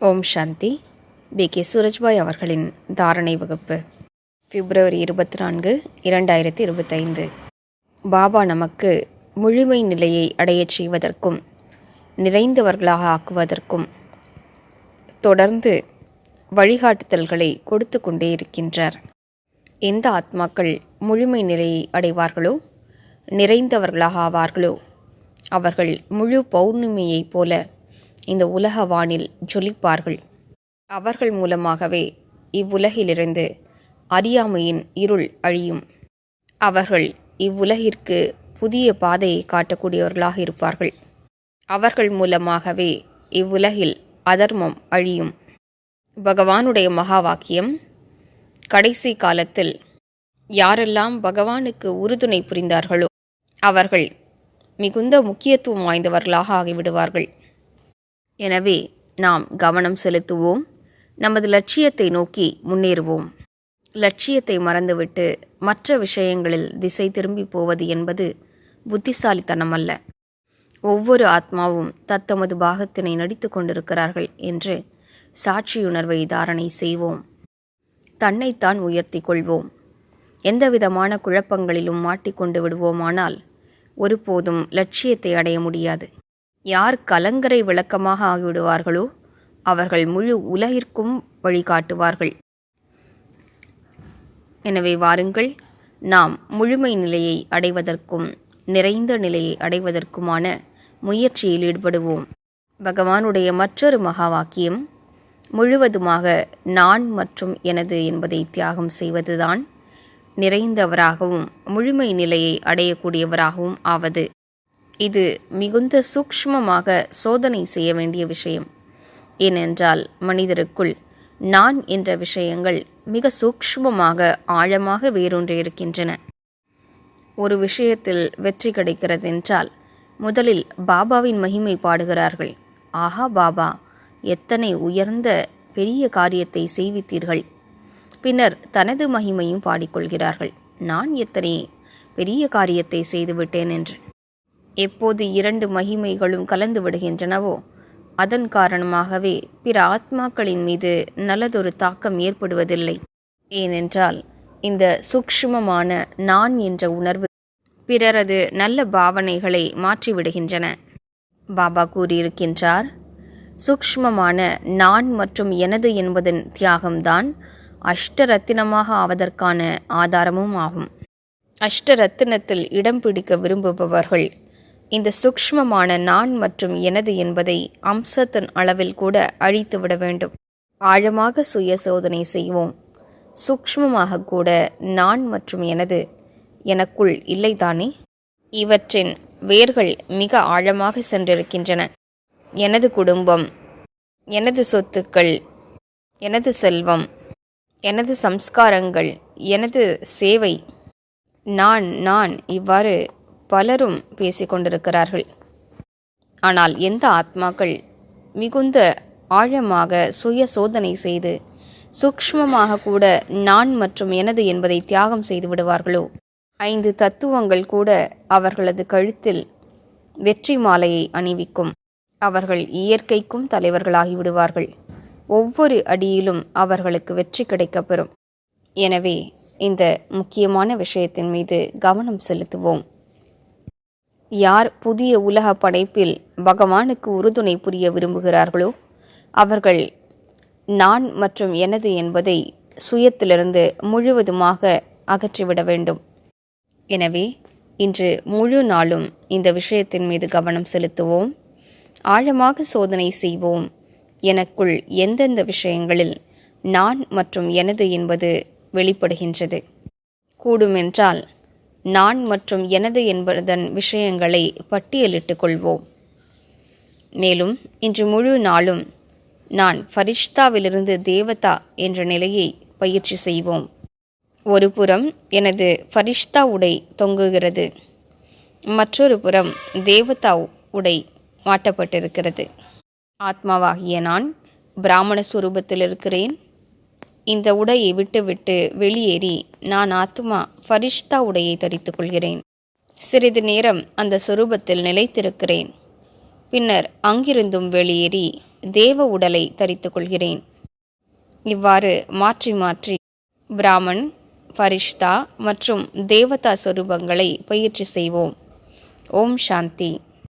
ஓம் சாந்தி. B. K. Surajbhai அவர்களின் தாரணை வகுப்பு. பிப்ரவரி இருபத்தி நான்கு இரண்டாயிரத்தி இருபத்தைந்து. பாபா நமக்கு முழுமை நிலையை அடையச் செய்வதற்கும் நிறைந்தவர்களாக ஆக்குவதற்கும் தொடர்ந்து வழிகாட்டுதல்களை கொடுத்து கொண்டே இருக்கின்றார். எந்த ஆத்மாக்கள் முழுமை நிலையை அடைவார்களோ நிறைந்தவர்களாக ஆவார்களோ அவர்கள் முழு பௌர்ணமியைப் போல இந்த உலக வானில் ஜொலிப்பார்கள். அவர்கள் மூலமாகவே இவ்வுலகிலிருந்து அறியாமையின் இருள் அழியும். அவர்கள் இவ்வுலகிற்கு புதிய பாதையை காட்டக்கூடியவர்களாக இருப்பார்கள். அவர்கள் மூலமாகவே இவ்வுலகில் அதர்மம் அழியும். பகவானுடைய மகா வாக்கியம் கடைசி காலத்தில் யாரெல்லாம் பகவானுக்கு உறுதுணை புரிந்தார்களோ அவர்கள் மிகுந்த முக்கியத்துவம் வாய்ந்தவர்களாக ஆகிவிடுவார்கள். எனவே நாம் கவனம் செலுத்துவோம். நமது லட்சியத்தை நோக்கி முன்னேறுவோம். லட்சியத்தை மறந்துவிட்டு மற்ற விஷயங்களில் திசை திரும்பி போவது என்பது புத்திசாலித்தனம் அல்ல ஒவ்வொரு ஆத்மாவும் தத்தமது பாகத்தினை நடித்து கொண்டிருக்கிறார்கள் என்று சாட்சியுணர்வை தாரணை செய்வோம். தன்னைத்தான் உயர்த்தி கொள்வோம். எந்தவிதமான குழப்பங்களிலும் மாட்டிக்கொண்டு விடுவோமானால் ஒருபோதும் லட்சியத்தை அடைய முடியாது. யார் கலங்கரை விளக்கமாக ஆகிவிடுவார்களோ அவர்கள் முழு உலகிற்கும் வழிகாட்டுவார்கள். எனவே வாருங்கள் நாம் முழுமை நிலையை அடைவதற்கும் நிறைந்த நிலையை அடைவதற்குமான முயற்சியில் ஈடுபடுவோம். பகவானுடைய மற்றொரு மகா வாக்கியம் முழுவதுமாக நான் மற்றும் எனது என்பதை தியாகம் செய்வதுதான் நிறைந்தவராகவும் முழுமை நிலையை அடையக்கூடியவராகவும் ஆவது. இது மிகுந்த சூக்ஷ்மமாக சோதனை செய்ய வேண்டிய விஷயம். ஏனென்றால் மனிதருக்குள் நான் என்ற விஷயங்கள் மிக சூக்ஷ்மமாக ஆழமாக வேரூன்றியிருக்கின்றன ஒரு விஷயத்தில் வெற்றி கிடைக்கிறது என்றால் முதலில் பாபாவின் மகிமை பாடுகிறார்கள். ஆஹா பாபா எத்தனை உயர்ந்த பெரிய காரியத்தை செய்வித்தீர்கள். பின்னர் தனது மகிமையும் பாடிக்கொள்கிறார்கள். நான் எத்தனை பெரிய காரியத்தை செய்துவிட்டேன் என்று. எப்போது இரண்டு மகிமைகளும் கலந்து விடுகின்றனவோ அதன் காரணமாகவே பிற ஆத்மாக்களின் மீது நல்லதொரு தாக்கம் ஏற்படுவதில்லை. ஏனென்றால் இந்த சூக்ஷ்மமான நான் என்ற உணர்வு பிறரது நல்ல பாவனைகளை மாற்றிவிடுகின்றன. பாபா கூறியிருக்கின்றார் சூக்ஷ்மமான நான் மற்றும் எனது என்பதன் தியாகம்தான் அஷ்டரத்தினமாக ஆவதற்கான ஆதாரமும் ஆகும். அஷ்டரத்தினத்தில் இடம் பிடிக்க விரும்புபவர்கள் இந்த சூக்ஷ்மமான நான் மற்றும் எனது என்பதை அம்சத்தின் அளவில் கூட அழித்துவிட வேண்டும். ஆழமாக சுய சோதனை செய்வோம். சூக்ஷ்மமாக கூட நான் மற்றும் எனது எனக்குள் இல்லைதானே இவற்றின் வேர்கள் மிக ஆழமாக சென்றிருக்கின்றன. எனது குடும்பம் எனது சொத்துக்கள் எனது செல்வம் எனது சம்ஸ்காரங்கள் எனது சேவை. நான் நான் இவ்வாறு பலரும் பேசிக்கொண்டிருக்கிறார்கள். ஆனால் எந்த ஆத்மாக்கள் மிகுந்த ஆழமாக சுய சோதனை செய்து சூக்ஷ்மமாக கூட நான் மற்றும் எனது என்பதை தியாகம் செய்து விடுவார்களோ? ஐந்து தத்துவங்கள் கூட அவர்களது கழுத்தில் வெற்றி மாலையை அணிவிக்கும். அவர்கள் இயற்கைக்கும் தலைவர்களாகி விடுவார்கள். ஒவ்வொரு அடியிலும் அவர்களுக்கு வெற்றி கிடைக்கப்பெறும். எனவே இந்த முக்கியமான விஷயத்தின் மீது கவனம் செலுத்துவோம். யார் புதிய உலக படைப்பில் பகவானுக்கு உறுதுணை புரிய விரும்புகிறார்களோ அவர்கள் நான் மற்றும் எனது என்பதை சுயத்திலிருந்து முழுவதுமாக அகற்றிவிட வேண்டும். எனவே இன்று முழு நாளும் இந்த விஷயத்தின் மீது கவனம் செலுத்துவோம். ஆழமாக சோதனை செய்வோம். எனக்குள் எந்தெந்த விஷயங்களில் நான் மற்றும் எனது என்பது வெளிப்படுகின்றது. கூடுமென்றால் நான் மற்றும் எனது என்பதன் விஷயங்களை பட்டியலிட்டுக் கொள்வோம். மேலும் இன்று முழு நாளும் நான் ஃபரிஷ்தாவிலிருந்து தேவதா என்ற நிலையை பயிற்சி செய்வோம். ஒரு புறம் எனது ஃபரிஷ்தா உடை தொங்குகிறது. மற்றொரு புறம் தேவதா உடை மாட்டப்பட்டிருக்கிறது. ஆத்மாவாகிய நான் பிராமண சுரூபத்தில் இருக்கிறேன் இந்த உடையை விட்டுவிட்டு வெளியேறி நான் ஆத்மா ஃபரிஷ்தா உடையை தரித்து கொள்கிறேன். சிறிது நேரம் அந்த சொரூபத்தில் நிலைத்திருக்கிறேன். பின்னர் அங்கிருந்தும் வெளியேறி தேவ உடலை தரித்து கொள்கிறேன். இவ்வாறு மாற்றி மாற்றி பிராமன் ஃபரிஷ்தா மற்றும் தேவதா சொரூபங்களை பயிற்சி செய்வோம். ஓம் சாந்தி.